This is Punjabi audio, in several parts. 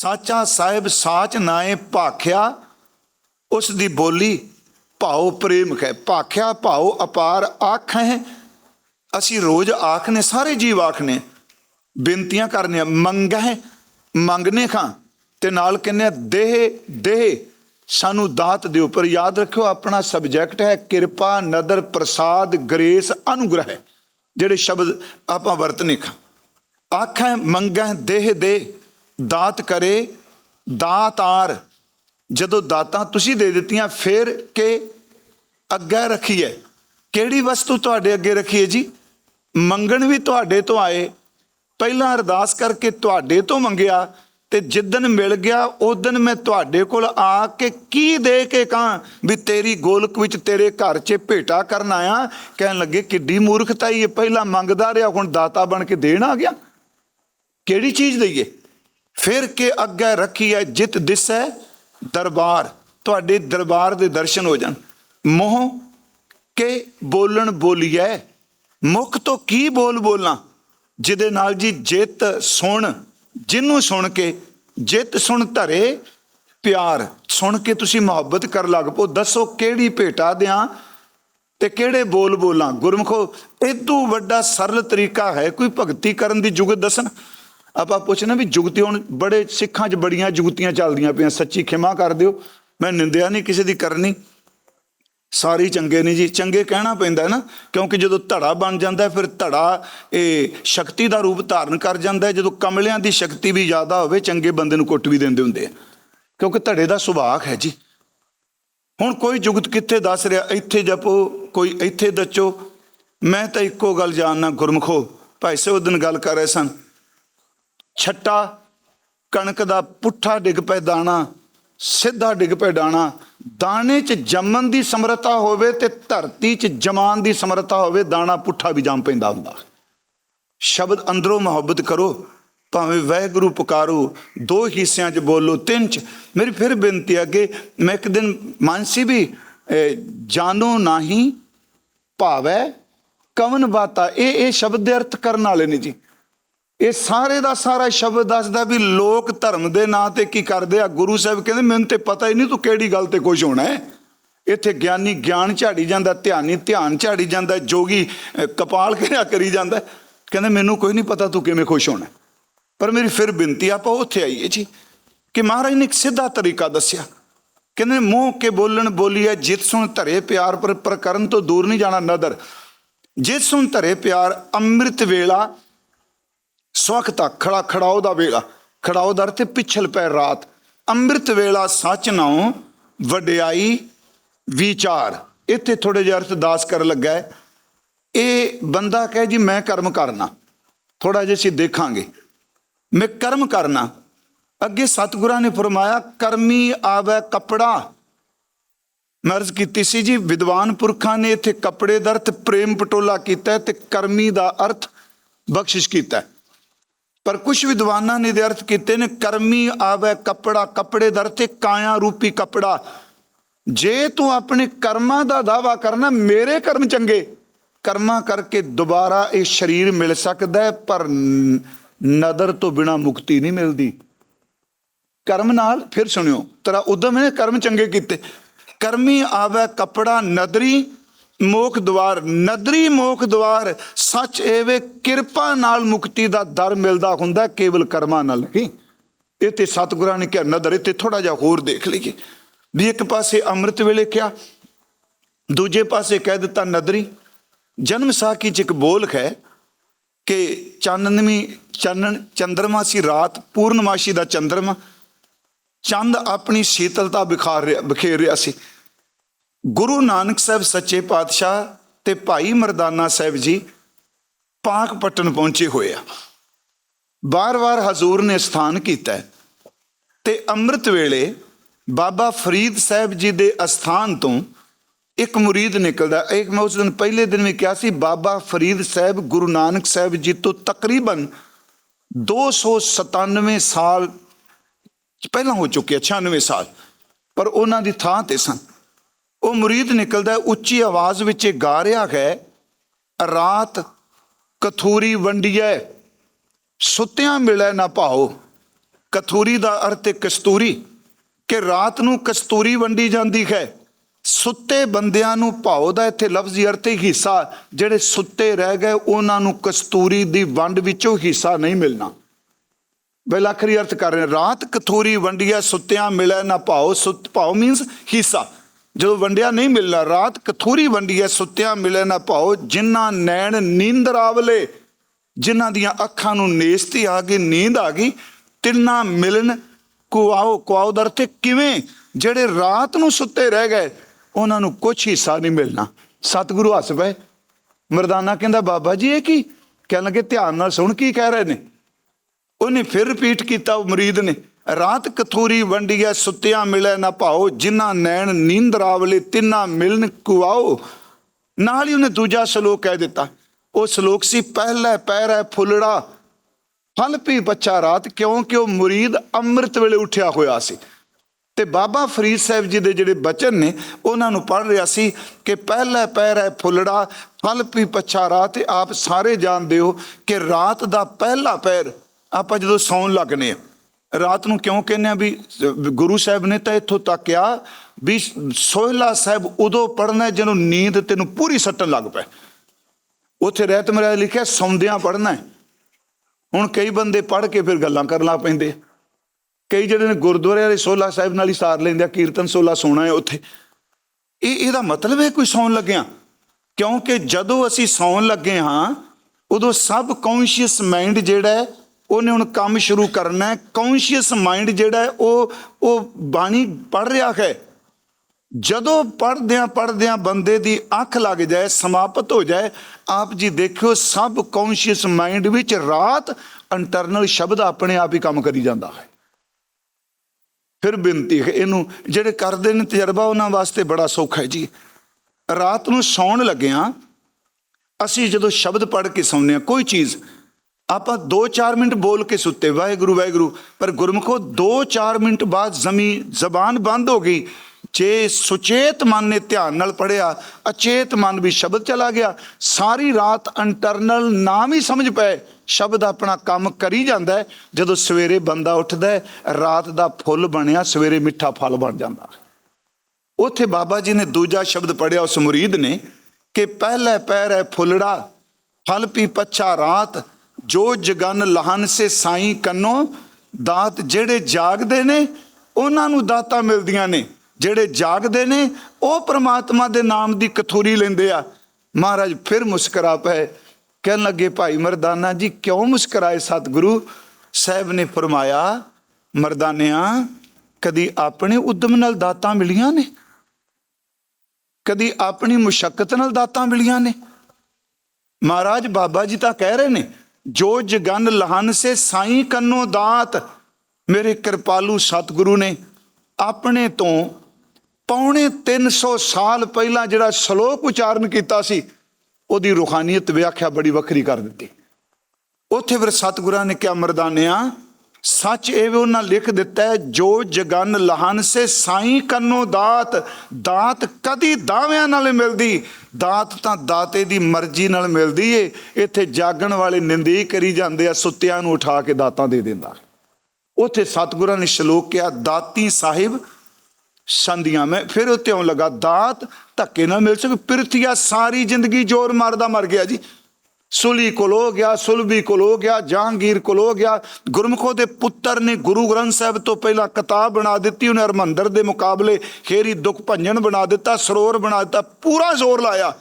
ਸਾਚਾ ਸਾਹਿਬ ਸਾਚ ਨਾਏ ਭਾਖਿਆ ਉਸ ਦੀ ਬੋਲੀ ਭਾਉ ਪ੍ਰੇਮ ਹੈ ਭਾਖਿਆ ਭਾਉ ਅਪਾਰ ਆਖ ਹੈ। ਅਸੀਂ ਰੋਜ਼ ਆਖ ਨੇ ਸਾਰੇ ਜੀਵ ਆਖ ਨੇ। ਬੇਨਤੀਆਂ ਕਰਨੀਆਂ ਮੰਗਹਿ ਮੰਗਨੇ ਖਾਂ। ਤੇ ਨਾਲ ਕਹਿੰਦੇ ਆ, ਦੇਹ ਦੇਹ ਸਾਨੂੰ ਦਾਤ ਦਿਓ। ਪਰ ਯਾਦ ਰੱਖਿਓ ਆਪਣਾ ਸਬਜੈਕਟ ਹੈ ਕਿਰਪਾ ਨਦਰ ਪ੍ਰਸਾਦ ਗ੍ਰੇਸ ਅਨੁਗ੍ਰਹਿ। ਜਿਹੜੇ ਸ਼ਬਦ ਆਪਾਂ ਵਰਤਨੇ ਖਾਂ। ਆਖਾਂ ਮੰਗਹਿ ਦੇਹ ਦੇ ਦਾਤ ਕਰੇ ਦਾਤਾਰ ਜਦੋਂ ਦਾਤਾਂ ਤੁਸੀਂ ਦੇ ਦਿੱਤੀਆਂ, ਫਿਰ ਕਿ ਅੱਗੇ ਰੱਖੀਏ। ਕਿਹੜੀ ਵਸਤੂ ਤੁਹਾਡੇ ਅੱਗੇ ਰੱਖੀਏ ਜੀ? ਮੰਗਣ ਵੀ ਤੁਹਾਡੇ ਤੋਂ ਆਏ। ਪਹਿਲਾਂ ਅਰਦਾਸ ਕਰਕੇ ਤੁਹਾਡੇ ਤੋਂ ਮੰਗਿਆ ਤੇ ਜਿੱਦਨ ਮਿਲ ਗਿਆ ਉਦਨ ਮੈਂ ਤੁਹਾਡੇ ਕੋਲ ਆ ਕੇ ਕੀ ਦੇ ਕੇ ਕਾਂ ਵੀ ਤੇਰੀ ਗੋਲਕ ਵਿੱਚ ਤੇਰੇ ਘਰ 'ਚ ਭੇਟਾ ਕਰਨ ਆਇਆ। ਕਹਿਣ ਲੱਗੇ, ਕਿੱਡੀ ਮੂਰਖਤਾ ਹੀ ਇਹ ਪਹਿਲਾਂ ਮੰਗਦਾ ਰਿਹਾ, ਹੁਣ ਦਾਤਾ ਬਣ ਕੇ ਦੇਣ ਆ ਗਿਆ। ਕਿਹੜੀ ਚੀਜ਼ ਦਈਏ? ਫਿਰ ਕੇ ਅੱਗੇ ਰੱਖੀ ਹੈ ਜਿਤ ਦਿਸੈ ਦਰਬਾਰ। ਤੁਹਾਡੇ ਦਰਬਾਰ ਦੇ ਦਰਸ਼ਨ ਹੋ ਜਾਣ। ਮੋਹ ਕੇ ਬੋਲਣ ਬੋਲੀਐ। ਮੁਖ ਤੋਂ ਕੀ ਬੋਲ ਬੋਲਾਂ? ਜਿਹਦੇ ਨਾਲ ਜੀ ਜਿੱਤ ਸੁਣ, ਜਿਹਨੂੰ ਸੁਣ ਕੇ, ਜਿੱਤ ਸੁਣ ਧਰੇ ਪਿਆਰ। ਸੁਣ ਕੇ ਤੁਸੀਂ ਮੁਹੱਬਤ ਕਰ ਲੱਗ ਪੋ ਦੱਸੋ ਕਿਹੜੀ ਭੇਟਾ ਦਿਆਂ ਤੇ ਕਿਹੜੇ ਬੋਲ ਬੋਲਾਂ? ਗੁਰਮਖੋ ਇਦੋਂ ਵੱਡਾ ਸਰਲ ਤਰੀਕਾ ਹੈ ਕੋਈ ਭਗਤੀ ਕਰਨ ਦੀ ਜੁਗਤ ਦੱਸਣ। ਆਪਾਂ ਪੁੱਛਣਾ ਵੀ ਜੁਗਤੀ ਹੁਣ ਬੜੇ ਸਿੱਖਾਂ 'ਚ ਬੜੀਆਂ ਜੁਗਤੀਆਂ ਚੱਲਦੀਆਂ ਪਈਆਂ, ਸੱਚੀ ਖਿਮਾ ਕਰ ਦਿਓ। ਮੈਂ ਨਿੰਦਿਆ ਨਹੀਂ ਕਿਸੇ ਦੀ ਕਰਨੀ। ਸਾਰੇ ਚੰਗੇ ਨਹੀਂ ਜੀ। ਚੰਗੇ ਕਹਿਣਾ ਪੈਂਦਾ ਹੈ ਨਾ, ਕਿਉਂਕਿ ਜਦੋਂ ਧੜਾ ਬਣ ਜਾਂਦਾ, ਫਿਰ ਧੜਾ ਇਹ ਸ਼ਕਤੀ ਦਾ ਰੂਪ ਧਾਰਨ ਕਰ ਜਾਂਦਾ ਜਦੋਂ ਕਮਲਿਆਂ ਦੀ ਸ਼ਕਤੀ ਵੀ ਜ਼ਿਆਦਾ ਹੋਵੇ, ਚੰਗੇ ਬੰਦੇ ਨੂੰ ਕੁੱਟ ਵੀ ਦਿੰਦੇ ਹੁੰਦੇ ਆ। ਕਿਉਂਕਿ ਧੜੇ ਦਾ ਸੁਭਾਅ ਹੈ ਜੀ। ਹੁਣ ਕੋਈ ਜੁਗਤ ਕਿੱਥੇ ਦੱਸ ਰਿਹਾ? ਇੱਥੇ ਜਪੋ, ਕੋਈ ਇੱਥੇ ਦੱਚੋ। ਮੈਂ ਤਾਂ ਇੱਕੋ ਗੱਲ ਜਾਣਨਾ, ਗੁਰਮਖੋ। ਭਾਈ ਸਾਹਿਬ, ਉਹ ਦਿਨ ਗੱਲ ਕਰ ਰਹੇ ਸਨ। ਛੱਟਾ ਕਣਕ ਦਾ ਪੁੱਠਾ ਡਿੱਗ ਪੈ ਦਾਣਾ ਸਿੱਧਾ ਡਿੱਗ ਪੈ ਦਾਣਾ ਦਾਣੇ 'ਚ ਜੰਮਣ ਦੀ ਸਮਰੱਥਾ ਹੋਵੇ ਤੇ ਧਰਤੀ 'ਚ ਜਮਾਨ ਦੀ ਸਮਰੱਥਾ ਹੋਵੇ ਦਾਣਾ ਪੁੱਠਾ ਵੀ ਜੰਮ ਪੈਂਦਾ ਹੁੰਦਾ। ਸ਼ਬਦ ਅੰਦਰੋਂ ਮੁਹੱਬਤ ਕਰੋ ਭਾਵੇਂ ਵਹਿਗੁਰੂ ਪੁਕਾਰੋ ਦੋ ਹਿੱਸਿਆਂ 'ਚ ਬੋਲੋ ਤਿੰਨ 'ਚ। ਮੇਰੀ ਫਿਰ ਬੇਨਤੀ ਹੈ ਕਿ ਮੈਂ ਇੱਕ ਦਿਨ ਮਾਨਸੀ ਵੀ ਅਹ, ਜਾਨੋ ਨਹੀਂ ਭਾਵੈ ਕਵਨ ਬਾਤਾ ਇਹ ਇਹ ਸ਼ਬਦ ਦੇ ਅਰਥ ਕਰਨ ਵਾਲੇ ਨੇ ਜੀ। ਇਹ ਸਾਰੇ ਦਾ ਸਾਰਾ ਸ਼ਬਦ ਦੱਸਦਾ ਵੀ ਲੋਕ ਧਰਮ ਦੇ ਨਾਂ ਤੇ ਕੀ ਕਰਦੇ ਆ? ਗੁਰੂ ਸਾਹਿਬ ਕਹਿੰਦੇ, ਮੈਨੂੰ ਤੇ ਪਤਾ ਹੀ ਨਹੀਂ ਤੂੰ ਕਿਹੜੀ ਗੱਲ ਤੇ ਖੁਸ਼ ਹੋਣਾ ਹੈ। ਇੱਥੇ ਗਿਆਨੀ ਗਿਆਨ ਝਾੜੀ ਜਾਂਦਾ, ਧਿਆਨੀ ਧਿਆਨ ਝਾੜੀ ਜਾਂਦਾ, ਜੋਗੀ ਕਪਾਲ ਕਿਰਿਆ ਕਰੀ ਜਾਂਦਾ ਕਹਿੰਦੇ, ਮੈਨੂੰ ਕੋਈ ਨਹੀਂ ਪਤਾ ਤੂੰ ਕਿਵੇਂ ਖੁਸ਼ ਹੋਣਾ ਪਰ ਮੇਰੀ ਫਿਰ ਬੇਨਤੀ ਆਪਾਂ ਉੱਥੇ ਆਈਏ ਜੀ। ਕਿ ਮਹਾਰਾਜ ਨੇ ਇੱਕ ਸਿੱਧਾ ਤਰੀਕਾ ਦੱਸਿਆ। ਕਹਿੰਦੇ, ਮੂੰਹ ਕੇ ਬੋਲਣ ਬੋਲੀਏ ਜਿਤ ਸੁਣ ਧਰੇ ਪਿਆਰ, ਪਰ ਪ੍ਰਕਰਨ ਤੋਂ ਦੂਰ ਨਹੀਂ ਜਾਣਾ ਨਦਰ। ਜਿਤ ਸੁਣ ਧਰੇ ਪਿਆਰ, ਅੰਮ੍ਰਿਤ ਵੇਲਾ ਸਵਖਤਾ ਖੜਾ ਖੜਾਓ ਦਾ ਵੇਲਾ, ਖੜਾਓ ਦਰ ਤੇ ਪਿਛਲ ਪੈ ਰਾਤ। ਅੰਮ੍ਰਿਤ ਵੇਲਾ ਸੱਚ ਨਾਉ, ਵਡਿਆਈ ਵਿਚਾਰ। ਇੱਥੇ ਥੋੜੇ ਜਿਹਾ ਅਰਥ ਦਾਸ ਕਰਨ ਲੱਗਾ ਹੈ। ਇਹ ਬੰਦਾ ਕਹੇ ਜੀ, ਮੈਂ ਕਰਮ ਕਰਨਾ ਥੋੜਾ ਜਿਹਾ ਅਸੀਂ ਦੇਖਾਂਗੇ। ਮੈਂ ਕਰਮ ਕਰਨਾ। ਅੱਗੇ ਸਤਿਗੁਰਾਂ ਨੇ ਫਰਮਾਇਆ, ਕਰਮੀ ਆਵੇ ਕਪੜਾ। ਮਰਜ਼ ਕੀਤੀ ਸੀ ਜੀ, ਵਿਦਵਾਨ ਪੁਰਖਾਂ ਨੇ ਇੱਥੇ ਕੱਪੜੇ ਦਾ ਅਰਥ ਪ੍ਰੇਮ ਪਟੋਲਾ ਕੀਤਾ ਹੈ ਤੇ ਕਰਮੀ ਦਾ ਅਰਥ ਬਖਸ਼ਿਸ਼ ਕੀਤਾ ਪਰ ਕੁਝ ਵਿਦਵਾਨਾਂ ਨੇ ਦੇ ਅਰਥ ਕੀਤੇ ਨੇ, ਕਰਮੀ ਆਵੇ ਕੱਪੜਾ, ਕੱਪੜੇ ਦਾ ਤੇ ਕਾਇਆ ਰੂਪੀ ਕੱਪੜਾ। ਜੇ ਤੂੰ ਆਪਣੇ ਕਰਮਾਂ ਦਾ ਦਾਵਾ ਕਰਨਾ, ਮੇਰੇ ਕਰਮ ਚੰਗੇ। ਕਰਮਾਂ ਕਰਕੇ ਦੁਬਾਰਾ ਇਹ ਸਰੀਰ ਮਿਲ ਸਕਦਾ ਹੈ, ਪਰ ਨਦਰ ਤੋਂ ਬਿਨਾ ਮੁਕਤੀ ਨਹੀਂ ਮਿਲਦੀ। ਕਰਮ ਨਾਲ ਫਿਰ ਸੁਣਿਓ, ਤੇਰਾ ਉਦਮ ਨੇ ਕਰਮ ਚੰਗੇ ਕੀਤੇ। ਕਰਮੀ ਆਵੇ ਕਪੜਾ ਨਦਰੀ ਮੋਖ ਦਵਾਰ, ਨਦਰੀ ਮੋਖ ਦਵਾਰ, ਸੱਚ ਏਵੇ ਕਿਰਪਾ ਨਾਲ ਮੁਕਤੀ ਦਾ ਦਰ ਮਿਲਦਾ ਹੁੰਦਾ, ਕੇਵਲ ਕਰਮਾਂ ਨਾਲ ਨਹੀਂ। ਇਹ ਤੇ ਸਤਿਗੁਰਾਂ ਨੇ ਕਿਹਾ, ਨਦਰ ਇੱਥੇ ਥੋੜਾ ਜਿਹਾ ਹੋਰ ਦੇਖ ਲਈਏ। ਵੀ ਇੱਕ ਪਾਸੇ ਅੰਮ੍ਰਿਤ ਵੇਲੇ ਕਿਹਾ, ਦੂਜੇ ਪਾਸੇ ਕਹਿ ਦਿੱਤਾ, ਨਦਰੀ, ਜਨਮ ਸਾਖੀ ਚ ਇੱਕ ਬੋਲ ਹੈ ਕਿ ਚਾਨਣਵੀਂ ਚਾਨਣ, ਚੰਦਰਮਾ ਸੀ ਰਾਤ, ਪੂਰਨਮਾਸ਼ੀ ਦਾ ਚੰਦਰਮਾ। ਚੰਦ ਆਪਣੀ ਸ਼ੀਤਲਤਾ ਵਿਖਾਰ ਰਿਹਾ ਬਖੇਰ ਰਿਹਾ ਸੀ। ਗੁਰੂ ਨਾਨਕ ਸਾਹਿਬ ਸੱਚੇ ਪਾਤਸ਼ਾਹ ਤੇ ਭਾਈ ਮਰਦਾਨਾ ਸਾਹਿਬ ਜੀ ਪਾਕ ਪਟਨ ਪਹੁੰਚੇ ਹੋਏ ਆ। ਬਾਰ-ਬਾਰ ਹਜ਼ੂਰ ਨੇ ਸਥਾਨ ਕੀਤਾ ਹੈ ਤੇ ਅੰਮ੍ਰਿਤ ਵੇਲੇ ਬਾਬਾ ਫਰੀਦ ਸਾਹਿਬ ਜੀ ਦੇ ਅਸਥਾਨ ਤੋਂ ਇੱਕ ਮੁਰੀਦ ਨਿਕਲਦਾ। ਇੱਕ ਮੈਂ ਉਸ ਦਿਨ ਪਹਿਲੇ ਦਿਨ ਵੀ ਕਿਹਾ ਸੀ, ਬਾਬਾ ਫਰੀਦ ਸਾਹਿਬ ਗੁਰੂ ਨਾਨਕ ਸਾਹਿਬ ਜੀ ਤੋਂ ਤਕਰੀਬਨ 297 ਸਾਲ ਪਹਿਲਾਂ ਹੋ ਚੁੱਕੇ ਆ 96 ਸਾਲ, ਪਰ ਉਹਨਾਂ ਦੀ ਥਾਂ ਤੇ ਸਨ। ਉਹ ਮੁਰੀਦ ਨਿਕਲਦਾ ਉੱਚੀ ਆਵਾਜ਼ ਵਿੱਚ ਇਹ ਗਾ ਰਿਹਾ ਹੈ, ਰਾਤ ਕਥੂਰੀ ਵੰਡੀਐ ਸੁੱਤਿਆਂ ਮਿਲੈ ਨਾ ਭਾਓ। ਕਥੂਰੀ ਦਾ ਅਰਥ ਹੈ ਕਸਤੂਰੀ, ਕਿ ਰਾਤ ਨੂੰ ਕਸਤੂਰੀ ਵੰਡੀ ਜਾਂਦੀ ਹੈ। ਸੁੱਤੇ ਬੰਦਿਆਂ ਨੂੰ ਭਾਉ ਦਾ ਇੱਥੇ ਲਫ਼ਜ਼ੀ ਅਰਥ ਹੈ ਹਿੱਸਾ, ਜਿਹੜੇ ਸੁੱਤੇ ਰਹਿ ਗਏ, ਉਹਨਾਂ ਨੂੰ ਕਸਤੂਰੀ ਦੀ ਵੰਡ ਵਿੱਚੋਂ ਹਿੱਸਾ ਨਹੀਂ ਮਿਲਣਾ। ਪਹਿਲਾ ਆਖਰੀ ਅਰਥ ਕਰ ਰਹੇ ਰਾਤ ਕਥੂਰੀ ਵੰਡਿਆ ਸੁੱਤਿਆਂ ਮਿਲੈ ਨਾ ਭਾਉ ਸੁੱਤ ਭਾਉ ਮੀਨਸ ਹਿੱਸਾ। ਜਦੋਂ ਵੰਡਿਆ ਨਹੀਂ ਮਿਲਣਾ, ਰਾਤ ਕਥੂਰੀ ਵੰਡਿਆ ਸੁੱਤਿਆਂ ਮਿਲੇ ਨਾ ਭਾਉ ਜਿਨ੍ਹਾਂ ਨੈਣ ਨੀਂਦਰ ਆਵਲੇ, ਜਿਨ੍ਹਾਂ ਦੀਆਂ ਅੱਖਾਂ ਨੂੰ ਨੇਸਤੀ ਆ ਗਈ, ਨੀਂਦ ਆ ਗਈ, ਤਿੰਨਾ ਮਿਲਣ, ਕੁਆਓ ਕੁਆਓ ਦਰ ਤੇ ਕਿਵੇਂ? ਜਿਹੜੇ ਰਾਤ ਨੂੰ ਸੁੱਤੇ ਰਹਿ ਗਏ, ਉਹਨਾਂ ਨੂੰ ਕੁਝ ਹਿੱਸਾ ਨਹੀਂ ਮਿਲਣਾ। ਸਤਿਗੁਰੂ ਹੱਸ ਪਏ। ਮਰਦਾਨਾ ਕਹਿੰਦਾ, ਬਾਬਾ ਜੀ, ਇਹ ਕੀ? ਕਹਿਣ ਲੱਗੇ, ਧਿਆਨ ਨਾਲ ਸੁਣ ਕੀ ਕਹਿ ਰਹੇ ਨੇ? ਉਹਨੇ ਫਿਰ ਰਿਪੀਟ ਕੀਤਾ, ਉਹ ਮਰੀਦ ਨੇ। ਰਾਤ ਕਥੂਰੀ ਵੰਡੀਐ ਸੁੱਤਿਆਂ ਮਿਲੈ ਨਾ ਭਾਓ, ਜਿਨ੍ਹਾਂ ਨੈਣ ਨੀਂਦਰਾਵਲੇ ਤਿੰਨਾ ਮਿਲਨ ਕੁਆਓ ਨਾਲ ਹੀ ਉਹਨੇ ਦੂਜਾ ਸ਼ਲੋਕ ਕਹਿ ਦਿੱਤਾ। ਉਹ ਸ਼ਲੋਕ ਸੀ, ਪਹਿਲਾ ਪੈਰ ਹੈ ਫੁੱਲੜਾ, ਫਲ ਪੀ ਬੱਚਾ ਰਾਤ ਕਿਉਂਕਿ ਉਹ ਮੁਰੀਦ ਅੰਮ੍ਰਿਤ ਵੇਲੇ ਉੱਠਿਆ ਹੋਇਆ ਸੀ। ਤੇ ਬਾਬਾ ਫਰੀਦ ਸਾਹਿਬ ਜੀ ਦੇ ਜਿਹੜੇ ਬਚਨ ਨੇ, ਉਹਨਾਂ ਨੂੰ ਪੜ੍ਹ ਰਿਹਾ ਸੀ ਕਿ ਪਹਿਲਾ ਪੈਰ ਹੈ ਫੁੱਲੜਾ, ਫਲ ਪੀ ਪੱਛਾ ਰਾਤ ਆਪ ਸਾਰੇ ਜਾਣਦੇ ਹੋ ਕਿ ਰਾਤ ਦਾ ਪਹਿਲਾ ਪੈਰ ਆਪਾਂ ਜਦੋਂ ਸੌਣ ਲੱਗਨੇ ਆ। ਰਾਤ ਨੂੰ ਕਿਉਂ ਕਹਿੰਦੇ ਆ ਵੀ ਗੁਰੂ ਸਾਹਿਬ ਨੇ ਤਾਂ ਇੱਥੋਂ ਤੱਕ ਆ ਵੀ ਸੋਹਲਾ ਸਾਹਿਬ ਉਦੋਂ ਪੜਨਾ ਜਦੋਂ ਨੀਂਦ ਤੈਨੂੰ ਪੂਰੀ ਸੱਟਣ ਲੱਗ ਪਏ ਉੱਥੇ ਰਹਿਤ ਮੇਰਾ ਲਿਖਿਆ, ਸੌਂਦਿਆਂ ਪੜਨਾ ਹੈ। ਹੁਣ ਕਈ ਬੰਦੇ ਪੜ੍ਹ ਕੇ ਫਿਰ ਗੱਲਾਂ ਕਰਨ ਲੱਗ ਪੈਂਦੇ ਕਈ ਜਿਹੜੇ ਨੇ ਗੁਰਦੁਆਰੇ ਵਾਲੇ ਸੋਹਲਾ ਸਾਹਿਬ ਨਾਲ ਹੀ ਸਾਰ ਲੈਂਦੇ ਆ, ਕੀਰਤਨ ਸੋਲਾ ਸੋਣਾ ਹੈ ਉੱਥੇ। ਇਹ, ਇਹਦਾ ਮਤਲਬ ਹੈ ਕੋਈ ਸੌਣ ਲੱਗਿਆ? ਕਿਉਂਕਿ ਜਦੋਂ ਅਸੀਂ ਸੌਣ ਲੱਗੇ ਹਾਂ, ਉਦੋਂ ਸਭ ਕੌਨਸ਼ੀਅਸ ਮਾਈਂਡ ਜਿਹੜਾ ਹੈ ਉਹਨੇ ਹੁਣ ਕੰਮ ਸ਼ੁਰੂ ਕਰਨਾ ਹੈ। ਕੌਨਸ਼ੀਅਸ ਮਾਈਂਡ ਜਿਹੜਾ ਹੈ, ਉਹ ਉਹ ਬਾਣੀ ਪੜ ਰਿਹਾ ਹੈ। ਜਦੋਂ ਪੜਦਿਆਂ ਪੜਦਿਆਂ ਬੰਦੇ ਦੀ ਅੱਖ ਲੱਗ ਜਾਏ, ਸਮਾਪਤ ਹੋ ਜਾਏ, ਆਪ ਜੀ ਦੇਖਿਓ ਸਭ ਕੌਨਸ਼ੀਅਸ ਮਾਈਂਡ ਵਿੱਚ ਰਾਤ ਇੰਟਰਨਲ ਸ਼ਬਦ ਆਪਣੇ ਆਪ ਹੀ ਕੰਮ ਕਰੀ ਜਾਂਦਾ ਹੈ। ਫਿਰ ਬੇਨਤੀ ਹੈ ਇਹਨੂੰ, ਜਿਹੜੇ ਕਰਦੇ ਨੇ ਤਜਰਬਾ ਉਹਨਾਂ ਵਾਸਤੇ ਬੜਾ ਸੌਖਾ ਹੈ ਜੀ। ਰਾਤ ਨੂੰ ਸੌਣ ਲੱਗਿਆਂ, ਅਸੀਂ ਜਦੋਂ ਸ਼ਬਦ ਪੜ੍ਹ ਕੇ ਸੌਂਦੇ ਹਾਂ, ਕੋਈ ਚੀਜ਼ ਆਪਾਂ 2-4 ਮਿੰਟ ਬੋਲ ਕੇ ਸੁੱਤੇ, ਵਾਹਿਗੁਰੂ ਵਾਹਿਗੁਰੂ। ਪਰ ਗੁਰਮੁਖੋ 2-4 ਮਿੰਟ ਬਾਅਦ ਜ਼ਮੀ ਜ਼ਬਾਨ ਬੰਦ ਹੋ ਗਈ। ਜੇ ਸੁਚੇਤ ਮਨ ਨੇ ਧਿਆਨ ਨਾਲ ਪੜਿਆ ਅਚੇਤ ਮਨ ਵੀ ਸ਼ਬਦ ਚਲਾ ਗਿਆ, ਸਾਰੀ ਰਾਤ ਇੰਟਰਨਲ ਨਾਮ ਹੀ ਸਮਝ ਪਏ, ਸ਼ਬਦ ਆਪਣਾ ਕੰਮ ਕਰੀ ਜਾਂਦਾ ਜਦੋਂ ਸਵੇਰੇ ਬੰਦਾ ਉੱਠਦਾ ਰਾਤ ਦਾ ਫੁੱਲ ਬਣਿਆ, ਸਵੇਰੇ ਮਿੱਠਾ ਫਲ ਬਣ ਜਾਂਦਾ। ਉੱਥੇ ਬਾਬਾ ਜੀ ਨੇ ਦੂਜਾ ਸ਼ਬਦ ਪੜਿਆ ਉਸ ਮੁਰੀਦ ਨੇ ਕਿ ਪਹਿਲੇ ਪੈਰ ਹੈ ਫੁੱਲੜਾ, ਫਲ ਪੀ ਪੱਛਾ ਰਾਤ ਜੋ ਜਗਨ ਲਹਨ ਸੇ ਸਾਈ ਕੰਨੋ, ਦਾਤ ਜਿਹੜੇ ਜਾਗਦੇ ਨੇ, ਉਹਨਾਂ ਨੂੰ ਦਾਤਾਂ ਮਿਲਦੀਆਂ ਨੇ। ਜਿਹੜੇ ਜਾਗਦੇ ਨੇ, ਉਹ ਪ੍ਰਮਾਤਮਾ ਦੇ ਨਾਮ ਦੀ ਕਥੂਰੀ ਲੈਂਦੇ ਆ। ਮਹਾਰਾਜ ਫਿਰ ਮੁਸਕਰਾ ਪਏ। ਕਹਿਣ ਲੱਗੇ, ਭਾਈ ਮਰਦਾਨਾ ਜੀ, ਕਿਉਂ ਮੁਸਕਰਾਏ ਸਤਿਗੁਰੂ? ਸਾਹਿਬ ਨੇ ਫਰਮਾਇਆ, ਮਰਦਾਨਿਆਂ, ਕਦੀ ਆਪਣੇ ਉਦਮ ਨਾਲ ਦਾਤਾਂ ਮਿਲੀਆਂ ਨੇ? ਕਦੀ ਆਪਣੀ ਮੁਸ਼ਕਲ ਨਾਲ ਦਾਤਾਂ ਮਿਲੀਆਂ ਨੇ? ਮਹਾਰਾਜ ਬਾਬਾ ਜੀ ਤਾਂ ਕਹਿ ਰਹੇ ਨੇ ਜੋ ਜਗਨ ਲਹਨ ਸੇ ਸਾਈ ਕੰਨੋ ਦਾਤ, ਮੇਰੇ ਕਿਰਪਾਲੂ ਸਤਿਗੁਰੂ ਨੇ ਆਪਣੇ ਤੋਂ ਪੌਣੇ 300 ਸਾਲ ਪਹਿਲਾਂ ਜਿਹੜਾ ਸ਼ਲੋਕ ਉਚਾਰਨ ਕੀਤਾ ਸੀ, ਉਹਦੀ ਰੂਹਾਨੀਅਤ ਵਿਆਖਿਆ ਬੜੀ ਵੱਖਰੀ ਕਰ ਦਿੱਤੀ। ਉੱਥੇ ਫਿਰ ਸਤਿਗੁਰਾਂ ਨੇ ਕਿਹਾ, ਮਰਦਾਨਿਆਂ ਸੱਚ ਇਹ ਵੀ ਉਹਨਾਂ ਲਿਖ ਦਿੱਤਾ ਹੈ, ਜੋ ਜਗਨ ਲਹਨ ਸੇ ਸਾਈ ਕੰਨੋ ਦਾਤ ਦਾਤ ਕਦੀ ਦਾਵਿਆਂ ਨਾਲ ਮਿਲਦੀ। ਦਾਤ ਤਾਂ ਦਾਤੇ ਦੀ ਮਰਜ਼ੀ ਨਾਲ ਮਿਲਦੀ ਏ। ਇੱਥੇ ਜਾਗਣ ਵਾਲੇ ਨਿੰਦੇ ਕਰੀ ਜਾਂਦੇ ਆ, ਸੁੱਤਿਆਂ ਨੂੰ ਉਠਾ ਕੇ ਦਾਤਾਂ ਦੇ ਦਿੰਦਾ। ਉੱਥੇ ਸਤਿਗੁਰਾਂ ਨੇ ਸ਼ਲੋਕ ਕਿਹਾ, ਦਾਤੀ ਸਾਹਿਬ, ਸੰਧੀਆਂ ਮੈਂ ਫਿਰ ਉੱਤੇ ਆਉਣ ਲੱਗਾ। ਦਾਤ ਧੱਕੇ ਨਾਲ ਮਿਲ ਸਕੇ, ਪਿਰਥੀਆ ਸਾਰੀ ਜ਼ਿੰਦਗੀ ਜ਼ੋਰ ਮਾਰਦਾ ਮਰ ਗਿਆ ਜੀ। ਸੁਲੀ ਕੋਲ ਹੋ ਗਿਆ ਸੁਲਬੀ ਕੋਲ ਹੋ ਗਿਆ, ਜਹਾਂਗੀਰ ਕੋਲ ਹੋ ਗਿਆ। ਗੁਰਮੁਖੋ ਦੇ ਪੁੱਤਰ ਨੇ ਗੁਰੂ ਗ੍ਰੰਥ ਸਾਹਿਬ ਤੋਂ ਪਹਿਲਾਂ ਕਿਤਾਬ ਬਣਾ ਦਿੱਤੀ, ਉਹਨੇ ਹਰਮੰਦਰ ਦੇ ਮੁਕਾਬਲੇ ਖੇਰੀ ਦੁੱਖ ਭੰਜਨ ਬਣਾ ਦਿੱਤਾ ਸਰੋਰ ਬਣਾ ਦਿੱਤਾ, ਪੂਰਾ ਜ਼ੋਰ ਲਾਇਆ।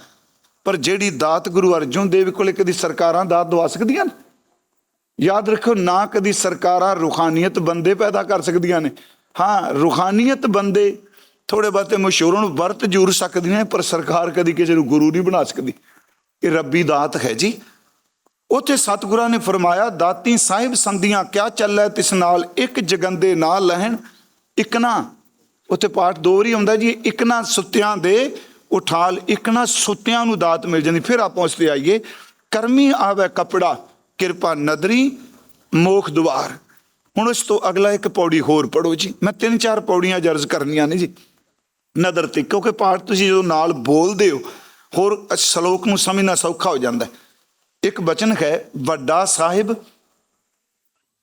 ਪਰ ਜਿਹੜੀ ਦਾਤ ਗੁਰੂ ਅਰਜਨ ਦੇਵ ਕੋਲੇ ਕਦੀ ਸਰਕਾਰਾਂ ਦਾਤ ਦਵਾ ਸਕਦੀਆਂ ਨੇ? ਯਾਦ ਰੱਖੋ ਨਾ ਕਦੀ ਸਰਕਾਰਾਂ ਰੂਹਾਨੀਅਤ ਬੰਦੇ ਪੈਦਾ ਕਰ ਸਕਦੀਆਂ ਨੇ। ਹਾਂ, ਰੂਹਾਨੀਅਤ ਬੰਦੇ ਥੋੜੇ ਬਹੁਤੇ ਮਸ਼ਹੂਰ ਵਰਤ ਜੂਰ ਸਕਦੀਆਂ ਪਰ ਸਰਕਾਰ ਕਦੀ ਕਿਸੇ ਨੂੰ ਗੁਰੂ ਨਹੀਂ ਬਣਾ ਸਕਦੀ। ਇਹ ਰੱਬੀ ਦਾਤ ਹੈ ਜੀ। ਉੱਥੇ ਸਤਿਗੁਰਾਂ ਨੇ ਫਰਮਾਇਆ, ਦਾਤੀ ਸਾਹਿਬ ਸੰਧੀਆਂ, ਕਿਆ ਚੱਲੈ ਤਿਸ ਨਾਲ? ਇੱਕ ਜਗੰਦੇ ਨਾਲ ਲਹਿਣ, ਇਕਨਾ। ਉੱਥੇ ਪਾਠ ਦੋ ਹੀ ਆਉਂਦਾ ਜੀ, ਇਕਨਾ ਸੁੱਤਿਆਂ ਦੇ ਉਠਾਲ, ਇਕਨਾ ਸੁੱਤਿਆਂ ਨੂੰ ਦਾਤ ਮਿਲ ਜਾਂਦੀ। ਫਿਰ ਆਪਾਂ ਉਸ ਤੇ ਆਈਏ। ਕਰਮੀ ਆਵੇ ਕਪੜਾ, ਕਿਰਪਾ ਨਦਰੀ, ਮੋਖ ਦੁਆਰ। ਹੁਣ ਉਸ ਤੋਂ ਅਗਲਾ ਇੱਕ ਪੌੜੀ ਹੋਰ ਪੜੋ ਜੀ। ਮੈਂ ਤਿੰਨ ਚਾਰ ਪੌੜੀਆਂ ਜਰਜ਼ ਕਰਨੀਆਂ ਨੇ ਜੀ। ਨਦਰ ਤੇ, ਕਿਉਂਕਿ ਪਾਠ ਤੁਸੀਂ ਜਦੋਂ ਨਾਲ ਬੋਲਦੇ ਹੋ ਹੋਰ ਸ਼ਲੋਕ ਨੂੰ ਸਮਝਣਾ ਸੌਖਾ ਹੋ ਜਾਂਦਾ ਇੱਕ ਬਚਨ ਹੈ, ਵੱਡਾ ਸਾਹਿਬ,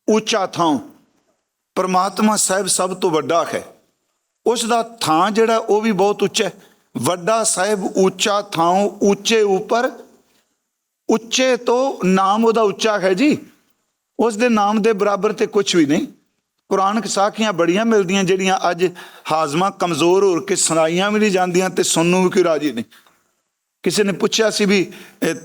ਉੱਚਾ ਥਾਂ। ਪਰਮਾਤਮਾ ਸਾਹਿਬ ਸਭ ਤੋਂ ਵੱਡਾ ਹੈ। ਉਸ ਦਾ ਥਾਂ ਜਿਹੜਾ, ਉਹ ਵੀ ਬਹੁਤ ਉੱਚਾ ਹੈ। ਵੱਡਾ ਸਾਹਿਬ ਉੱਚਾ ਥਾਂ, ਉੱਚੇ ਉੱਪਰ। ਉੱਚੇ ਤੋਂ ਨਾਮ ਉਹਦਾ ਉੱਚਾ ਹੈ ਜੀ। ਉਸ ਦੇ ਨਾਮ ਦੇ ਬਰਾਬਰ ਤੇ ਕੁਝ ਵੀ ਨਹੀਂ। ਪੁਰਾਣਕ ਸਾਖੀਆਂ ਬੜੀਆਂ ਮਿਲਦੀਆਂ ਜਿਹੜੀਆਂ ਅੱਜ ਹਾਜ਼ਮਾ ਕਮਜ਼ੋਰ ਹੋਰ ਕੇ ਸੁਣਾਈਆਂ ਵੀ ਨਹੀਂ ਜਾਂਦੀਆਂ ਤੇ ਸੁਣਨ ਨੂੰ ਵੀ ਕੋਈ ਰਾਜੀ ਨਹੀਂ। ਕਿਸੇ ਨੇ ਪੁੱਛਿਆ ਸੀ ਵੀ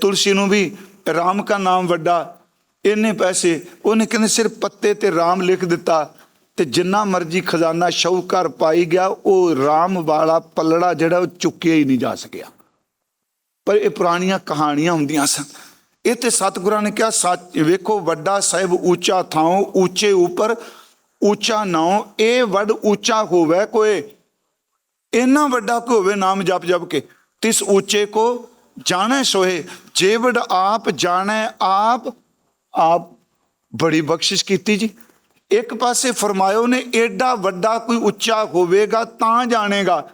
ਤੁਲਸੀ ਨੂੰ ਵੀ ਰਾਮ ਦਾ ਨਾਮ ਵੱਡਾ, ਇੰਨੇ ਪੈਸੇ, ਉਹਨੇ ਕਹਿੰਦੇ ਸਿਰਫ ਪੱਤੇ ਤੇ ਰਾਮ ਲਿਖ ਦਿੱਤਾ ਤੇ ਜਿੰਨਾ ਮਰਜ਼ੀ ਖਜ਼ਾਨਾ ਸ਼ੌਕਰ ਪਾਈ ਗਿਆ, ਉਹ ਰਾਮ ਵਾਲਾ ਪੱਲੜਾ ਜਿਹੜਾ ਉਹ ਚੁੱਕਿਆ ਹੀ ਨਹੀਂ ਜਾ ਸਕਿਆ। ਪਰ ਇਹ ਪੁਰਾਣੀਆਂ ਕਹਾਣੀਆਂ ਹੁੰਦੀਆਂ ਸਨ। ਇਹ ਤੇ ਸਤਿਗੁਰਾਂ ਨੇ ਕਿਹਾ, ਸੱਚ, ਵੇਖੋ ਵੱਡਾ ਸਾਹਿਬ ਉੱਚਾ ਥਾਂ ਉੱਚੇ ਉੱਪਰ ਉੱਚਾ ਨਾਉ, ਇਹ ਵੱਡ ਉੱਚਾ ਹੋਵੇ ਕੋਏ ਇੰਨਾ ਵੱਡਾ ਕੋ ਹੋਵੇ ਨਾਮ ਜਪ ਜਪ ਕੇ। ਤਿਸ ਉੱਚੇ ਕੋ ਜਾਣੈ ਸੋਏ ਜੇ ਵਡ ਆਪ ਜਾਣੈ ਆਪ ਬੜੀ ਬਖਸ਼ਿਸ਼ ਕੀਤੀ ਜੀ। ਇੱਕ ਪਾਸੇ ਫਰਮਾਇਓ ਨੇ, ਏਡਾ ਵੱਡਾ ਕੋਈ ਉੱਚਾ ਹੋਵੇਗਾ ਤਾਂ ਜਾਣੇਗਾ।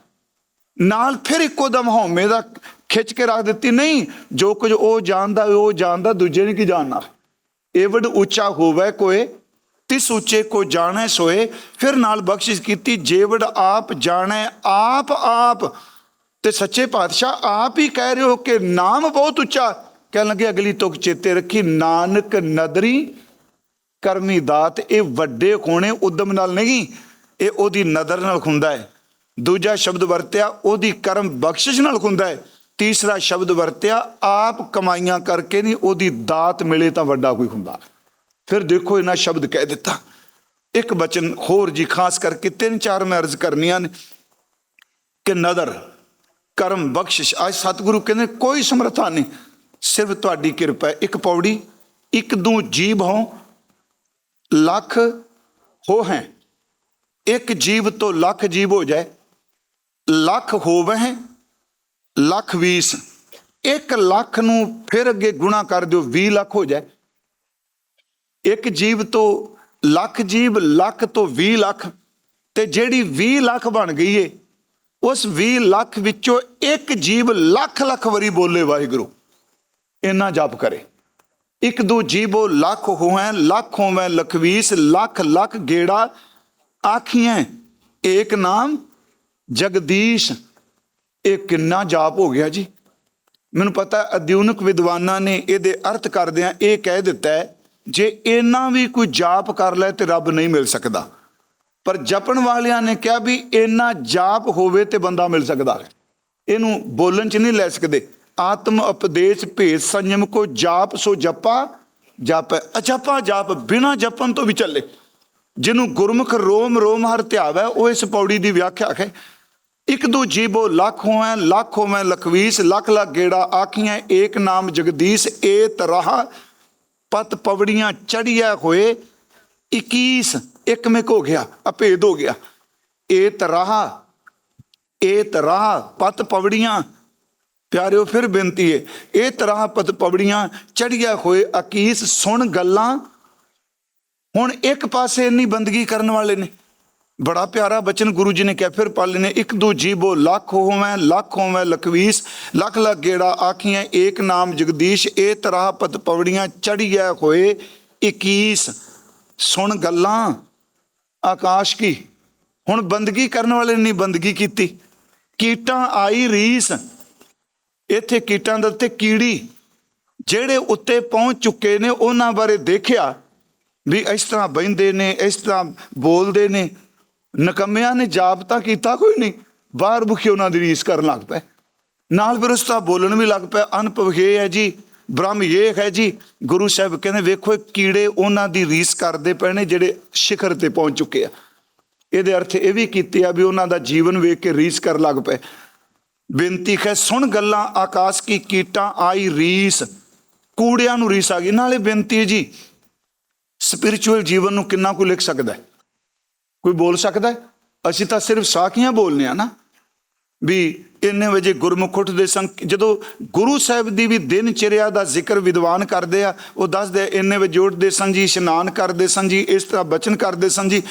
ਨਾਲ ਫਿਰ ਇੱਕੋ ਦਮ ਹਉਮੈ ਦਾ ਖਿੱਚ ਕੇ ਰੱਖ ਦਿੱਤੀ, ਨਹੀਂ, ਜੋ ਕੁਝ ਉਹ ਜਾਣਦਾ ਉਹ ਜਾਣਦਾ, ਦੂਜੇ ਨੇ ਕੀ ਜਾਣਨਾ? ਇਹ ਵੱਡ ਉੱਚਾ ਹੋਵੇ ਕੋਏ, ਤਿਸ ਉੱਚੇ ਕੋ ਜਾਣੈ ਸੋਏ ਫਿਰ ਨਾਲ ਬਖਸ਼ਿਸ਼ ਕੀਤੀ, ਜੇਵੜ ਆਪ ਜਾਣੈ ਆਪ ਆਪ। ਤੇ ਸੱਚੇ ਪਾਤਸ਼ਾਹ ਆਪ ਹੀ ਕਹਿ ਰਹੇ ਹੋ ਕਿ ਨਾਮ ਬਹੁਤ ਉੱਚਾ। ਕਹਿਣ ਲੱਗੇ ਅਗਲੀ ਤੁਕ ਚੇਤੇ ਰੱਖੀ, ਨਾਨਕ ਨਦਰੀ ਕਰਮੀ ਦਾਤ, ਇਹ ਵੱਡੇ ਹੋਣੇ ਉਦਮ ਨਾਲ ਨਹੀਂ, ਇਹ ਉਹਦੀ ਨਦਰ ਨਾਲ ਹੁੰਦਾ ਹੈ। ਦੂਜਾ ਸ਼ਬਦ ਵਰਤਿਆ, ਉਹਦੀ ਕਰਮ ਬਖਸ਼ਿਸ਼ ਨਾਲ ਹੁੰਦਾ ਹੈ। ਤੀਸਰਾ ਸ਼ਬਦ ਵਰਤਿਆ, ਆਪ ਕਮਾਈਆਂ ਕਰਕੇ ਨਹੀਂ, ਉਹਦੀ ਦਾਤ ਮਿਲੇ ਤਾਂ ਵੱਡਾ ਕੋਈ ਹੁੰਦਾ ਫਿਰ ਦੇਖੋ ਇਹਨਾਂ ਸ਼ਬਦ ਕਹਿ ਦਿੱਤਾ। ਇੱਕ ਬਚਨ ਹੋਰ ਜੀ, ਖਾਸ ਕਰਕੇ ਤਿੰਨ ਚਾਰ ਮੈਂ ਅਰਜ਼ ਕਰਨੀਆਂ ਨੇ ਕਿ ਨਦਰ। ਕਰਮ ਬਖਸ਼ਿਸ਼। ਅੱਜ ਸਤਿਗੁਰੂ ਕਹਿੰਦੇ, ਕੋਈ ਸਮਰੱਥਾ ਨਹੀਂ। ਸਿਰਫ ਤੁਹਾਡੀ ਕਿਰਪਾ ਇੱਕ ਪੌੜੀ, ਇੱਕ ਦੂ ਜੀਵ ਹੋ, ਲੱਖ ਹੋ ਹੈ। ਇੱਕ ਜੀਵ ਤੋਂ ਲੱਖ ਜੀਵ ਹੋ ਜਾਏ। ਲੱਖ ਹੋਵੇ ਲੱਖ 20 ਇੱਕ ਲੱਖ ਨੂੰ ਫਿਰ ਅੱਗੇ ਗੁਣਾ ਕਰ ਦਿਓ 20 ਲੱਖ ਹੋ ਜਾਏ। ਇੱਕ ਜੀਵ ਤੋਂ ਲੱਖ ਜੀਵ, ਲੱਖ ਤੋਂ 20 ਲੱਖ। ਤੇ ਜਿਹੜੀ 20 ਲੱਖ ਬਣ ਗਈ ਏ ਉਸ 20 ਲੱਖ ਵਿੱਚੋਂ ਇੱਕ ਜੀਵ ਲੱਖ ਲੱਖ ਵਾਰੀ ਬੋਲੇ, ਵਾਹਿਗੁਰੂ, ਇੰਨਾ ਜਪ ਕਰੇ। ਇੱਕ ਦੋ ਜੀਵੋ ਲੱਖ ਹੋਵੈ ਲੱਖ ਹੋਵੈ, ਲਖਵੀਸ, ਲੱਖ ਲੱਖ ਗੇੜਾ ਆਖੀਆਂ ਏਕ ਨਾਮ ਜਗਦੀਸ਼। ਇਹ ਕਿੰਨਾ ਜਾਪ ਹੋ ਗਿਆ ਜੀ। ਮੈਨੂੰ ਪਤਾ ਹੈ ਅਧਿਉਨਿਕ ਵਿਦਵਾਨਾਂ ਨੇ ਇਹਦੇ ਅਰਥ ਕਰਦਿਆਂ ਇਹ ਕਹਿ ਦਿੱਤਾ ਹੈ, ਜੇ ਇੰਨਾ ਵੀ ਕੋਈ ਜਾਪ ਕਰ ਲੈ ਤੇ ਰੱਬ ਨਹੀਂ ਮਿਲ ਸਕਦਾ। ਪਰ ਜਪਣ ਵਾਲਿਆਂ ਨੇ ਕਿਹਾ ਵੀ ਇੰਨਾ ਜਾਪ ਹੋਵੇ ਤੇ ਬੰਦਾ ਮਿਲ ਸਕਦਾ ਇਹਨੂੰ ਬੋਲਣ ਚ ਨਹੀਂ ਲੈ ਸਕਦੇ। ਆਤਮ ਉਪਦੇਸ਼ ਭੇਦ ਸੰਜਮ ਕੋ ਜਾਪ ਸੋ ਜਪਾ, ਜਪ ਅਜਪਾ ਜਾਪ ਬਿਨਾ ਜਪਨ ਤੋਂ ਵੀ ਚੱਲੇ। ਜਿਹਨੂੰ ਗੁਰਮੁਖ ਰੋਮ ਰੋਮ ਹਰ ਧਿਆਵੈ, ਉਹ ਇਸ ਪੌੜੀ ਦੀ ਵਿਆਖਿਆ ਹੈ। ਇੱਕ ਦੋ ਜੀਬੋ ਲੱਖ ਹੋਵੈ ਲੱਖ ਹੋਵੈ ਲਖਵੀਸ, ਲੱਖ ਲੱਖ ਗੇੜਾ ਆਖੀਆਂ ਏਕ ਨਾਮ ਜਗਦੀਸ਼ ਏ ਤਰਹਾ ਪਤ ਪਵੜੀਆਂ ਚੜੀਆਂ ਹੋਏ 21 ਇੱਕ ਮਿਕ ਹੋ ਗਿਆ ਅਭੇਦ ਹੋ ਗਿਆ। ਏ ਤਰਹਾ ਏ ਤਰਹਾ ਪਤ ਪਿਆਰਿਓ, ਫਿਰ ਬੇਨਤੀ ਹੈ ਇਹ ਤਰ੍ਹਾਂ ਪਤ ਪਵੜੀਆਂ ਚੜੀਆਂ ਹੋਏ 21 ਸੁਣ ਗੱਲਾਂ ਹੁਣ ਇੱਕ ਪਾਸੇ ਇੰਨੀ ਬੰਦਗੀ ਕਰਨ ਵਾਲੇ ਨੇ। ਬੜਾ ਪਿਆਰਾ ਬਚਨ ਗੁਰੂ ਜੀ ਨੇ ਕਿਹਾ, ਫਿਰ ਪਾਲੇ ਨੇ, ਇੱਕ ਦੋ ਜੀਬੋ ਲੱਖ ਹੋਵੇਂ ਲੱਖ ਹੋਵੇਂ ਲਖਵੀਸ ਲੱਖ ਲੱਖ ਗੇੜਾ ਆਖੀਆਂ ਏਕ ਨਾਮ ਜਗਦੀਸ਼, ਇਹ ਤਰ੍ਹਾਂ ਪਤ ਪਵੜੀਆਂ ਚੜੀਆਂ ਹੋਏ 21 ਸੁਣ ਗੱਲਾਂ। ਆਕਾਸ਼ ਕੀ? ਹੁਣ ਬੰਦਗੀ ਕਰਨ ਵਾਲੇ ਨੇ ਨਹੀਂ ਬੰਦਗੀ ਕੀਤੀ। ਕੀਟਾਂ ਆਈ ਰੀਸ। ਇੱਥੇ ਕੀਟਾਂ ਦੇ ਉੱਤੇ ਕੀੜੀ। ਜਿਹੜੇ ਉੱਤੇ ਪਹੁੰਚ ਚੁੱਕੇ ਨੇ, ਉਹਨਾਂ ਬਾਰੇ ਦੇਖਿਆ ਵੀ ਇਸ ਤਰ੍ਹਾਂ ਬੈੰਦੇ ਨੇ, ਇਸ ਤਰ੍ਹਾਂ ਬੋਲਦੇ ਨੇ। ਨਕਮਿਆਂ ਨੇ ਜਾਪ ਤਾਂ ਕੀਤਾ ਕੋਈ ਨਹੀਂ। ਬਾਹਰ ਭੁਖੇ ਉਹਨਾਂ ਦੀ ਰੀਸ ਕਰਨ ਲੱਗ ਪਏ। ਨਾਲ ਫਿਰ ਉਸ ਤਰ੍ਹਾਂ ਬੋਲਣ ਵੀ ਲੱਗ ਪਏ। ਅਨਪਵਖੇ ਹੈ ਜੀ ਬ੍ਰਹਮ ਇਹ ਹੈ ਜੀ, ਗੁਰੂ ਸਾਹਿਬ ਕਹਿੰਦੇ, ਵੇਖੋ ਇਹ ਕੀੜੇ ਉਹਨਾਂ ਦੀ ਰੀਸ ਕਰਦੇ ਪਏ ਨੇ ਜਿਹੜੇ ਸਿਖਰ ਤੇ ਪਹੁੰਚ ਚੁੱਕੇ ਆ। ਇਹਦੇ ਅਰਥ ਇਹ ਵੀ ਕੀਤੇ ਆ ਵੀ ਉਹਨਾਂ ਦਾ ਜੀਵਨ ਵੇਖ ਕੇ ਰੀਸ ਕਰ ਲੱਗ ਪਏ। ਬੇਨਤੀ ਹੈ, ਸੁਣ ਗੱਲਾਂ, ਆਕਾਸ਼ ਕੀ ਕੀਟਾਂ ਆਈ ਰੀਸ, ਕੂੜਿਆਂ ਨੂੰ ਰੀਸ ਆ ਗਈ। ਨਾਲੇ ਬੇਨਤੀ ਜੀ ਸਪਿਰਚੁਅਲ ਜੀਵਨ ਨੂੰ ਕਿੰਨਾ ਕੁ ਲਿਖ ਸਕਦਾ ਕੋਈ ਬੋਲ ਸਕਦਾ ਅਸੀਂ ਤਾਂ ਸਿਰਫ ਸਾਖੀਆਂ ਬੋਲਨੇ ਆ ਨਾ, ਵੀ ਇੰਨੇ ਵਜੇ ਗੁਰਮੁਖ ਉੱਠਦੇ ਸੰ ਜਦੋਂ ਗੁਰੂ ਸਾਹਿਬ ਦੀ ਵੀ ਦਿਨ ਚਰਿਆ ਦਾ ਜ਼ਿਕਰ ਵਿਦਵਾਨ ਕਰਦੇ ਆ ਉਹ ਦੱਸਦੇ ਆ, ਇੰਨੇ ਵਜੇ ਉੱਠਦੇ ਸਨ ਜੀ ਇਸ਼ਨਾਨ ਕਰਦੇ ਸਨ ਜੀ ਇਸ ਤਰ੍ਹਾਂ ਬਚਨ ਕਰਦੇ ਸਨ ਜੀ।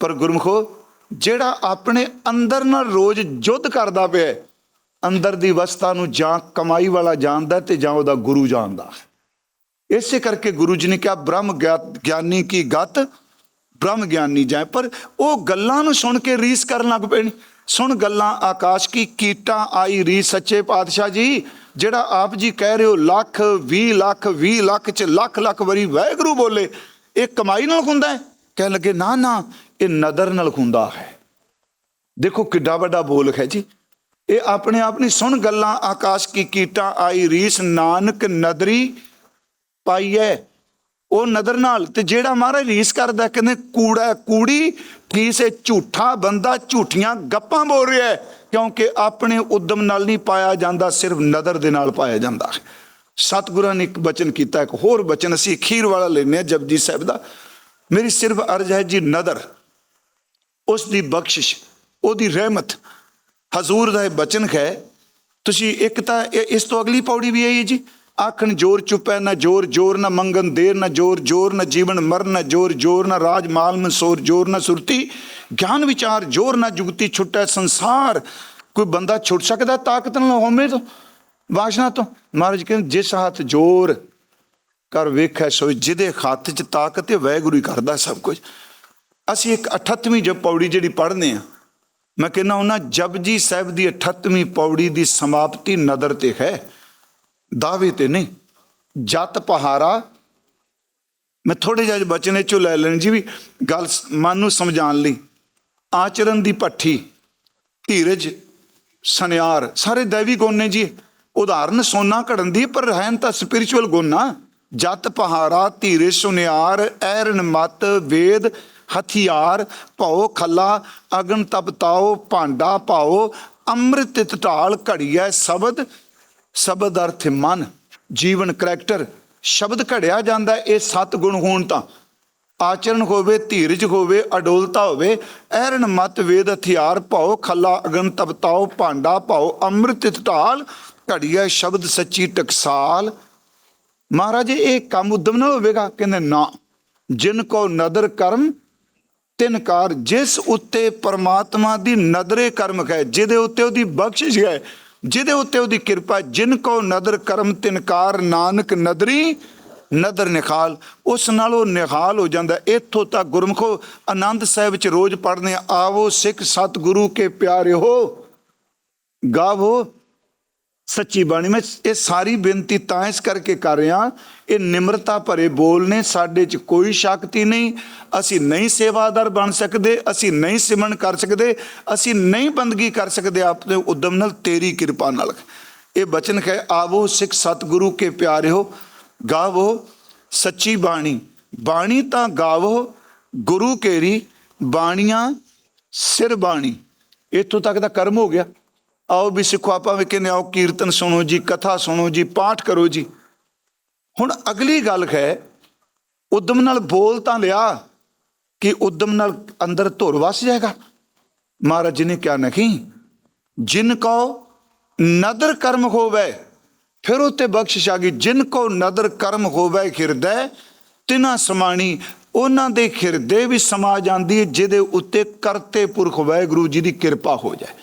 ਪਰ ਗੁਰਮੁਖੋ ਜਿਹੜਾ ਆਪਣੇ ਅੰਦਰ ਨਾਲ ਰੋਜ਼ ਜੁੱਧ ਕਰਦਾ ਪਿਆ ਅੰਦਰ ਦੀ ਅਵਸਥਾ ਨੂੰ ਜਾਂ ਕਮਾਈ ਵਾਲਾ ਜਾਣਦਾ ਤੇ ਜਾਂ ਉਹਦਾ ਗੁਰੂ ਜਾਣਦਾ ਇਸੇ ਕਰਕੇ ਗੁਰੂ ਜੀ ਨੇ ਕਿਹਾ ਬ੍ਰਹਮ ਗਿਆਤ- ਗਿਆਨੀ ਕੀ ਗਤ ਬ੍ਰਹਮ ਗਿਆਨੀ ਜਾਏ। ਪਰ ਉਹ ਗੱਲਾਂ ਨੂੰ ਸੁਣ ਕੇ ਰੀਸ ਕਰਨ ਲੱਗ ਪਏ ਨੇ। ਸੁਣ ਗੱਲਾਂ ਆਕਾਸ਼ ਕੀ ਕੀਟਾਂ ਆਈ ਰੀਸ ਸੱਚੇ ਪਾਤਸ਼ਾਹ ਜੀ, ਜਿਹੜਾ ਆਪ ਜੀ ਕਹਿ ਰਹੇ ਹੋ ਲੱਖ 20 ਲੱਖ 20 ਲੱਖ ਚ ਲੱਖ ਲੱਖ ਵਾਰੀ ਵਾਹਿਗੁਰੂ ਬੋਲੇ, ਇਹ ਕਮਾਈ ਨਾਲ ਹੁੰਦਾ ਹੈ? ਕਹਿਣ ਲੱਗੇ, ਨਾ ਨਾ, ਇਹ ਨਦਰ ਨਾਲ ਹੁੰਦਾ ਹੈ। ਦੇਖੋ ਕਿੱਡਾ ਵੱਡਾ ਬੋਲ ਹੈ ਜੀ। ਇਹ ਆਪਣੇ ਆਪ ਨਹੀਂ, ਸੁਣ ਗੱਲਾਂ ਆਕਾਸ਼ ਕੀ ਕੀਟਾਂ ਆਈ ਰੀਸ, ਨਾਨਕ ਨਦਰੀ ਪਾਈਐ ਉਹ ਨਦਰ ਨਾਲ ਤੇ ਜਿਹੜਾ ਮਹਾਰਾਜ ਰੀਸ ਕਰਦਾ ਕਹਿੰਦੇ ਕੂੜਾ, ਕੂੜੀ ਫੀਸ ਇਹ ਝੂਠਾ ਬੰਦਾ ਝੂਠੀਆਂ ਗੱਪਾਂ ਬੋਲ ਰਿਹਾ ਹੈ, ਕਿਉਂਕਿ ਆਪਣੇ ਉਦਮ ਨਾਲ ਨਹੀਂ ਪਾਇਆ ਜਾਂਦਾ, ਸਿਰਫ ਨਦਰ ਦੇ ਨਾਲ ਪਾਇਆ ਜਾਂਦਾ ਸਤਿਗੁਰਾਂ ਨੇ ਇੱਕ ਬਚਨ ਕੀਤਾ, ਇੱਕ ਹੋਰ ਬਚਨ ਅਸੀਂ ਅਖੀਰ ਵਾਲਾ ਲੈਨੇ ਆ ਜਪਜੀ ਸਾਹਿਬ ਦਾ। ਮੇਰੀ ਸਿਰਫ ਅਰਜ਼ ਹੈ ਜੀ ਨਦਰ, ਉਸ ਦੀ ਬਖਸ਼ਿਸ਼, ਉਹਦੀ ਰਹਿਮਤ। ਹਜ਼ੂਰ ਦਾ ਇਹ ਬਚਨ ਹੈ, ਤੁਸੀਂ ਇੱਕ ਤਾਂ ਇਹ- ਇਸ ਤੋਂ ਅਗਲੀ ਪੌੜੀ ਵੀ ਆਈ ਹੈ ਜੀ। ਆਖਣ ਜੋਰ ਚੁਪੈ, ਨਾ ਜੋਰ ਜੋਰ, ਨਾ ਮੰਗਨ ਦੇਰ, ਨਾ ਜੋਰ ਜੋਰ, ਨਾ ਜੀਵਨ ਮਰਨ ਨਾ ਜੋਰ ਜੋਰ, ਨਾ ਰਾਜ ਮਾਲ ਮਨਸੂਰ, ਜੋਰ ਨਾ ਸੁਰਤੀ, ਗਿਆਨ ਵਿਚਾਰ, ਜੋਰ ਨਾ ਜੁਗਤੀ ਛੁੱਟੈ ਸੰਸਾਰ। ਕੋਈ ਬੰਦਾ ਛੁੱਟ ਸਕਦਾ ਤਾਕਤ ਨਾਲ ਹੋਮੇ ਤੋਂ, ਵਾਸ਼ਨਾ ਤੋਂ? ਮਹਾਰਾਜ ਕਹਿੰਦੇ, ਜਿਸ ਹੱਥ ਜੋਰ ਕਰ ਵੇਖੈ ਸੋ ਜਿਹਦੇ ਹੱਥ 'ਚ ਤਾਕਤ ਹੈ ਵੈਗੁਰੂ ਹੀ ਕਰਦਾ ਸਭ ਕੁਝ। ਅਸੀਂ ਇੱਕ 38ਵੀਂ ਜਪ ਪੌੜੀ ਜਿਹੜੀ ਪੜ੍ਹਨੇ ਆ, ਮੈਂ ਕਹਿੰਦਾ ਉਹਨਾਂ ਜਪਜੀ ਸਾਹਿਬ ਦੀ 38ਵੀਂ ਪੌੜੀ ਦੀ ਸਮਾਪਤੀ ਨਦਰ ਤੇ ਹੈ। ਦਾਅਵੇ ਤੇ ਨਹੀਂ। ਜਤ ਪਹਾਰਾ ਮੈਂ ਥੋੜੇ ਜਿਹੇ ਬਚਨੇ ਚੋਂ ਲੈ ਲੈਣ ਜੀ ਵੀ ਗੱਲ ਮਨ ਨੂੰ ਸਮਝਾਉਣ ਲਈ। ਆਚਰਨ ਦੀ ਪੱਠੀ ਧੀਰਜ, ਸਨਿਆਰ, ਸਾਰੇ ਦੈਵੀ ਗੁਣ ਨੇ ਜੀ। ਉਦਾਹਰਨ ਸੋਨਾ ਘੜਨ ਦੀ, ਪਰ ਰਹਿਣ ਤਾਂ ਸਪਿਰਚੁਅਲ ਗੁਣ ਨਾ ਜਤ ਪਹਾਰਾ ਧੀਰਜ, ਸੁਨਿਆਰ, ਐਰਨ ਮਤ, ਵੇਦ, ਹਥਿਆਰ, ਭਉ, ਖੱਲਾ, ਅਗਨ ਤਪਤਾਓ, ਭਾਂਡਾ ਪਾਓ, ਅੰਮ੍ਰਿਤ ਢਾਲ ਘੜੀਐ ਸ਼ਬਦ ਸ਼ਬਦ ਅਰਥ ਮਨ, ਜੀਵਨ ਕਰੈਕਟਰ, ਸ਼ਬਦ ਘੜਿਆ ਜਾਂਦਾ ਇਹ ਸੱਤ ਗੁਣ ਹੋਣ ਤਾਂ। ਆਚਰਣ ਹੋਵੇ, ਧੀਰਜ ਹੋਵੇ, ਅਡੋਲਤਾ ਹੋਵੇ, ਐਰਨ ਮਤ, ਵੇਦ, ਹਥਿਆਰ ਭਾਉ ਖੱਲਾ ਅਗਨ ਤਪਤਾਓ ਭਾਂਡਾ ਭਾਉ ਅੰਮ੍ਰਿਤ ਢਾਲ ਘੜੀਐ ਸ਼ਬਦ ਸੱਚੀ ਟਕਸਾਲ। ਮਹਾਰਾਜ, ਇਹ ਕੰਮ ਉਦਮ ਨਾ ਹੋਵੇਗਾ? ਕਹਿੰਦੇ, ਨਾ। ਜਿਨ ਕੋ ਨਦਰ ਕਰਮ, ਤਿਨ ਕਾਰ ਜਿਸ ਉੱਤੇ ਪਰਮਾਤਮਾ ਦੀ ਨਦਰੇ ਕਰਮ ਹੈ, ਜਿਹਦੇ ਉੱਤੇ ਉਹਦੀ ਬਖਸ਼ਿਸ਼ ਹੈ ਜਿਹਦੇ ਉੱਤੇ ਉਹਦੀ ਕਿਰਪਾ ਜਿਨ ਕੋ ਨਦਰ ਕਰਮ ਤਿਨਕਾਰ ਨਾਨਕ ਨਦਰੀ ਨਦਰ ਨਿਖਾਲ। ਉਸ ਨਾਲ ਉਹ ਨਿਖਾਲ ਹੋ ਜਾਂਦਾ। ਇੱਥੋਂ ਤੱਕ ਗੁਰਮਖੋ ਆਨੰਦ ਸਾਹਿਬ ਚ ਰੋਜ਼ ਪੜ੍ਹਨੇ ਆ, ਆਵੋ ਸਿੱਖ ਸਤਿਗੁਰੂ ਕੇ ਪਿਆਰੇ ਹੋ ਗਾਵੋ ਸੱਚੀ ਬਾਣੀ। ਮੈਂ ਇਹ ਸਾਰੀ ਬੇਨਤੀ ਤਾਂ ਇਸ ਕਰਕੇ ਕਰ ਰਿਹਾ, ਇਹ ਨਿਮਰਤਾ ਭਰੇ ਬੋਲ ਨੇ, ਸਾਡੇ 'ਚ ਕੋਈ ਸ਼ਕਤੀ ਨਹੀਂ। ਅਸੀਂ ਨਹੀਂ ਸੇਵਾਦਾਰ ਬਣ ਸਕਦੇ, ਅਸੀਂ ਨਹੀਂ ਸਿਮਰਨ ਕਰ ਸਕਦੇ, ਅਸੀਂ ਨਹੀਂ ਬੰਦਗੀ ਕਰ ਸਕਦੇ, ਆਪਣੇ ਉਦਮ ਨਾਲ ਤੇਰੀ ਕਿਰਪਾ ਨਾਲ। ਇਹ ਬਚਨ ਹੈ, ਆਵੋ ਸਿੱਖ ਸਤਿਗੁਰੂ ਕੇ ਪਿਆਰਿਓ, ਗਾਵੋ ਸੱਚੀ ਬਾਣੀ। ਬਾਣੀ ਤਾਂ ਗਾਵੋ, ਗੁਰੂ ਕੇਰੀ ਬਾਣੀਆਂ ਸਿਰ ਬਾਣੀ। ਇੱਥੋਂ ਤੱਕ ਦਾ ਕਰਮ ਹੋ ਗਿਆ। ਆਓ ਵੀ ਸਿੱਖੋ, ਆਪਾਂ ਵੀ ਕਹਿੰਦੇ ਆਓ, ਕੀਰਤਨ ਸੁਣੋ ਜੀ, ਕਥਾ ਸੁਣੋ ਜੀ, ਪਾਠ ਕਰੋ ਜੀ। ਹੁਣ ਅਗਲੀ ਗੱਲ ਹੈ, ਉਦਮ ਨਾਲ ਬੋਲ ਤਾਂ ਲਿਆ ਕਿ ਉਦਮ ਨਾਲ ਅੰਦਰ ਧੁਰ ਵਸ ਜਾਏਗਾ। ਮਹਾਰਾਜ ਜੀ ਨੇ ਕਿਹਾ, ਨਹੀਂ, ਜਿਨ ਕੋ ਨਦਰ ਕਰਮ ਹੋਵੇ, ਫਿਰ ਉਤੇ ਬਖਸ਼ਿਸ਼ ਆ ਗਈ। ਜਿਨ ਕੋ ਨਦਰ ਕਰਮ ਹੋਵੇ ਹਿਰਦੈ, ਤਿਨਾ ਸਮਾਣੀ, ਉਹਨਾਂ ਦੇ ਹਿਰਦੇ ਵੀ ਸਮਾ ਜਾਂਦੀ ਹੈ, ਜਿਹਦੇ ਉੱਤੇ ਕਰਤੇ ਪੁਰਖ ਵਾਹਿਗੁਰੂ ਜੀ ਦੀ ਕਿਰਪਾ ਹੋ ਜਾਏ।